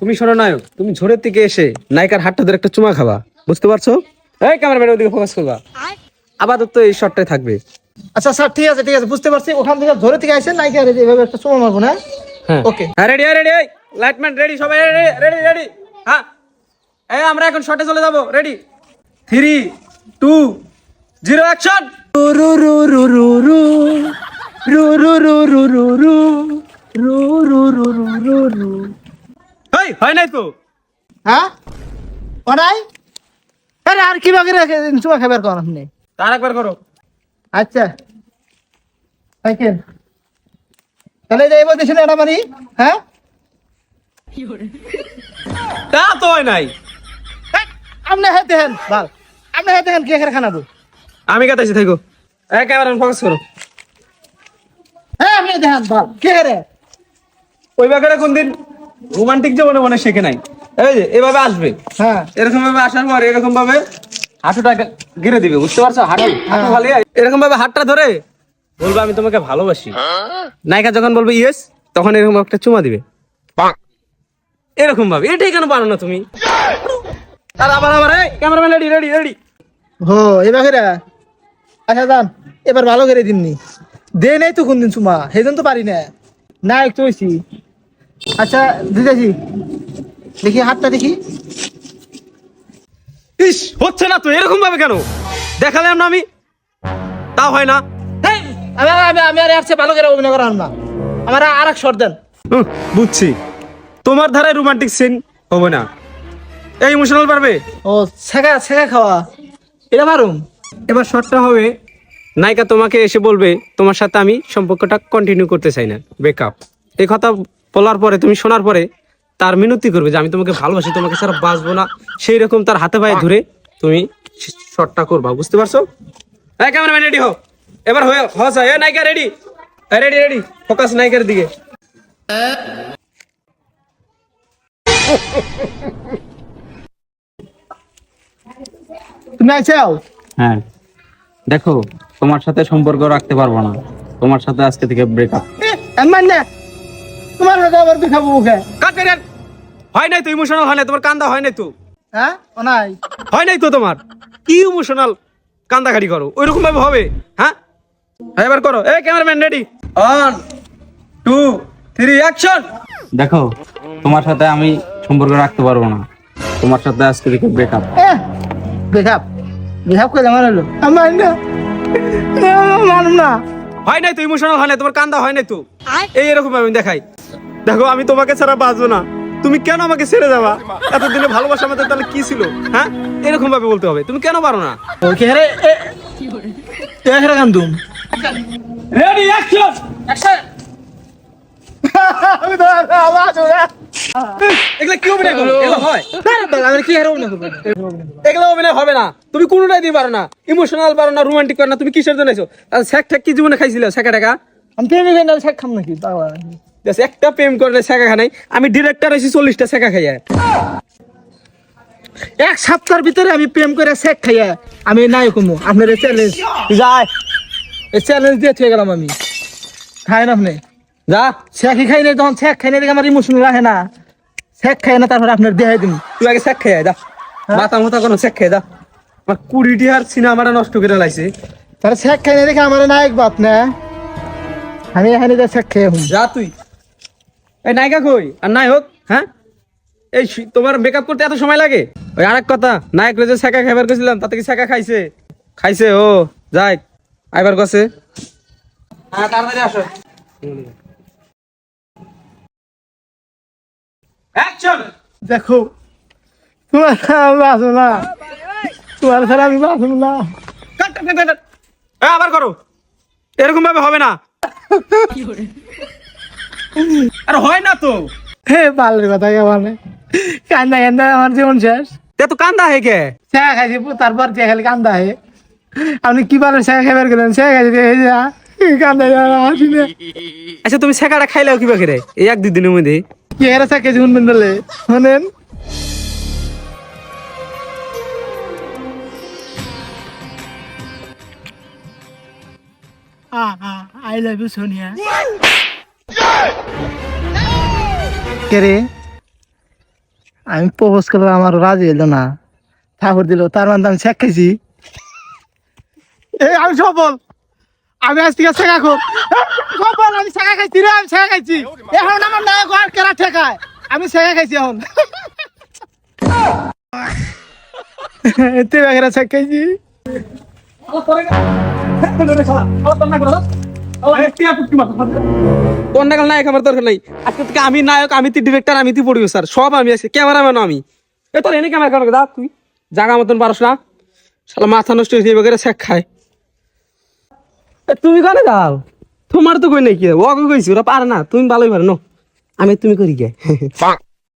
তুমি শোনো নায়ক তুমি ঝোরের থেকে এসে নায়িকার হাতটা ধরে একটা চুমা খাবা বুঝতে পারছ এই ক্যামেরাম্যান ওদিকে ফোকাস করবা আপাতত এই শটটাই থাকবে আচ্ছা স্যার ঠিক আছে ঠিক আছে বুঝতে পারছি ওখান থেকে ধরে থেকে আসেন নাকি আর এইভাবে একটা সময় মারবো না হ্যাঁ Okay. হ্যাঁ রেডি রেডি লাইটম্যান রেডি সবাই রেডি রেডি রেডি হ্যাঁ এই আমরা এখন শটে চলে যাব ready three two zero action রু রু রু রু রু রু রু রু রু রু রু রু রু রু রু রু। এই হয় নাই তো? হ্যাঁ? অনাই আরে আর কি বাকি রেখে চুমা খাবার কর আপনি তার একবার করো। আচ্ছা। সাইকেল তাহলে যে এবার দেশে এটা মারি হ্যাঁ? তা তো হয় নাই। আপনি হেতে হেন ভালো আপনি হেতে হেন কে খেয়ে খানাবো আমি কাটাইছি থাকো। এই ক্যামেরা ফোকাস করো হ্যাঁ আপনি দেখেন ভালো কে রে? ওই বাগারে কোনদিন রোমান্টিক জীবনে মনে হয় শেখে নাই। এই যে এভাবে আসবে। হ্যাঁ। এরকম ভাবে আসার পর এরকম ভাবে হাঁটুটা গিরে দিবে বুঝতে পারছ? হাঁটু হাঁটু ভালো এরকম ভাবে হাতটা ধরে বলবে আমি তোমাকে ভালোবাসি। নায়িকা যখন বলবে ইয়েস তখন এরকম একটা চুমা দিবে। এরকম ভাবে এটাই কেন পারো না তুমি? আর আবার আবার ক্যামেরাম্যান রেডি রেডি রেডি হো এবার আচ্ছা দান এবার ভালো করে দিননি দে নাই তো কোনদিন চুমা। সেদিন তো পারি না। না একটু হয়েছি আচ্ছা দিদাজি দেখি হাতটা দেখি। ইস হচ্ছে না তো এরকম ভাবে কেন? দেখালাম না আমি? তাও হয় না। আমি আমি আমি আর আসছে ভালো করে অভিনয় করা না। আমার আর এক শর্ট দেন। বুঝছি। তোমার ধারায় রোমান্টিক সিন হবে না। এই ইমোশনাল পারবে? ও ছেঁকা ছেঁকা খাওয়া। এটা পারুম এবার শর্টটা হবে নায়িকা তোমাকে এসে বলবে তোমার সাথে আমি সম্পর্কটা কন্টিনিউ করতে চাই না। ব্রেকআপ এই কথা বলার পরে তুমি শোনার পরে তার মিনতি করবে যে আমি তোমাকে ভালোবাসি তোমাকে ছাড়া বাঁচবো না। সেই রকম তার হাতে পায়ে ধরে তুমি শর্টটা করবা বুঝতে পারছ? হ্যাঁ ক্যামেরাম্যান রেডি হও। এবার হয়ে হসা এ নায়িকা রেডি রেডি রেডি ফোকাস নায়িকার দিকে। তুমি আইছাও হ্যাঁ। দেখো তোমার সাথে সম্পর্ক রাখতে পারব না। তোমার সাথে আজকে থেকে ব্রেকআপ এমন না। তোমার সাথে আবার দেখাবো মুখে কাট কাট। হয় নাই তো ইমোশনাল হয় নাই তোমার কান্দা হয় নাই তো? হ্যাঁ? ও নাই? হয় নাই তো তোমার? কি ইমোশনাল কান্দাকাটি করো ওইরকম ভাবে হবে হ্যাঁ? হ্যাঁ, এবার করো। এই cameraman ready one two three action দেখো তোমার সাথে আমি সম্পর্ক রাখতে পারব না। তোমার সাথে আজকে থেকে ব্রেকআপ বেখাপ বেখাপ করে আমার হলো? আমার না মানুম না। হয় নাই তো ইমোশনাল হয় নাই তোমার কান্দা হয় নাই তো? এই এরকম ভাবে আমি দেখাই। দেখো আমি তোমাকে ছাড়া বাঁচবো না। তুমি কেন আমাকে ছেড়ে যাবা? এতদিনে ভালোবাসা আমাদের তাহলে কি ছিল হ্যাঁ? এরকম ভাবে বলতে হবে। তুমি কেন পারো না? ওকে হেরে এ এ কান্দুম রেডি অ্যাকশন আমি তো আওয়াজ ওরা এগুলো কি অভিনয় করো? এগুলো হয়? আমি কি হেরে না করব? এগুলো অভিনয় হবে না। তুমি কোনোটাই দিতে পারো না। ইমোশনাল পারো না রোমান্টিক পারো না। তুমি কিসের জন্য আর ঠ্যাক কি জীবনে খাইছিলে? শেখা টাকা আমি শেখ খাম নাকি? দেখ, একটা প্রেম করলে শেখা খানাই আমি ডিরেক্টর হয়েছি চল্লিশটা শেখা খাইয়া। এক সপ্তাহের ভিতরে আমি প্রেম করে শেখ খাইয়া আমি নাই কমু আপনার চ্যালেঞ্জ যায় এই চ্যালেঞ্জ দিয়ে থেকে গেলাম আমি। খাই না আপনি? যা। শেখই খাই নাই তখন শেখ খাই নাই দেখে আমার ইমোশনাল রাখে না। শেখ খাই না তারপরে আপনার দেহাই দিন তুই আগে শেখ খাইয়া যা। মাথা মাথা কোনো শেখ খাইয়া যা। আমার কুড়িটি আর সিনেমাটা নষ্ট করে লাইছে। তাহলে শেখ খাই নাই দেখে আমার নায়ক বাপ না? আমি এখানে যা শেখ খেয়ে যা তুই। এই নায়িকা কই? আর নায়ক হ্যাঁ? এই তোমার মেকআপ করতে এত সময় লাগে? ওই আরেক কথা নায়ক যে শেখা খাইবার গেছিলাম তাতে কি শেখা খাইছে? খাইছে ও যাই আইবার কাছে। হ্যাঁ তাড়াতাড়ি আসো। দেখো তোমার বাঁচবো না। তোমার ছাড়া আমি বাঁচবো না। কাট কাট কাট কাট হ্যাঁ আবার করো। এরকম ভাবে হবে না। আর হয় না তো। হে পালের কথা কে বলে কান্দা কান্দা আমার জীবন শেষ। তে তো কান্দা হে কে? চা খাইছি তারপর চা খালি কান্দা হে? আপনি কি পারেন চা খাইবার গেলেন? চা খাইছি কান্দা আসি না। আচ্ছা তুমি শেখাটা খাইলেও কিবা করে? এই এক দুই দিনের মধ্যে। কি হেরে চা খেয়েছি শুনবেন তাহলে শোনেন। I love you Sonia. কে রে আমি প্রপোজ করলাম আমার রাজি এলো না। ঠাকুর দিল তার মানে আমি শেখ খাইছি। এই আমি সফল। আমি আজ থেকে শেখা খোর সফল আমি শেখা খাইছি রে আমি শেখা খাইছি। এখন আমার নায়ক আর কেরা ঠেকায়? আমি শেখা খাইছি এখন। এতে বাগেরা শেখ খাইছি। কোন নাগাল নায়ক আমার দরকার নাই। আজকে থেকে আমি নায়ক আমি তুই ডিরেক্টর আমি তুই প্রডিউসার সব আমি আছি ক্যামেরাম্যান আমি। এ তোর এনে ক্যামেরা কেন দা তুই। জাগা মতন পারস না। শালা মাথা নষ্ট শেখ খায়। তুমি কানে যাও? তোমার তো কই নাই কি? ও কইছি ওরা পারে না। তুমি ভালোই পারো নো। আমি তুমি করি গে।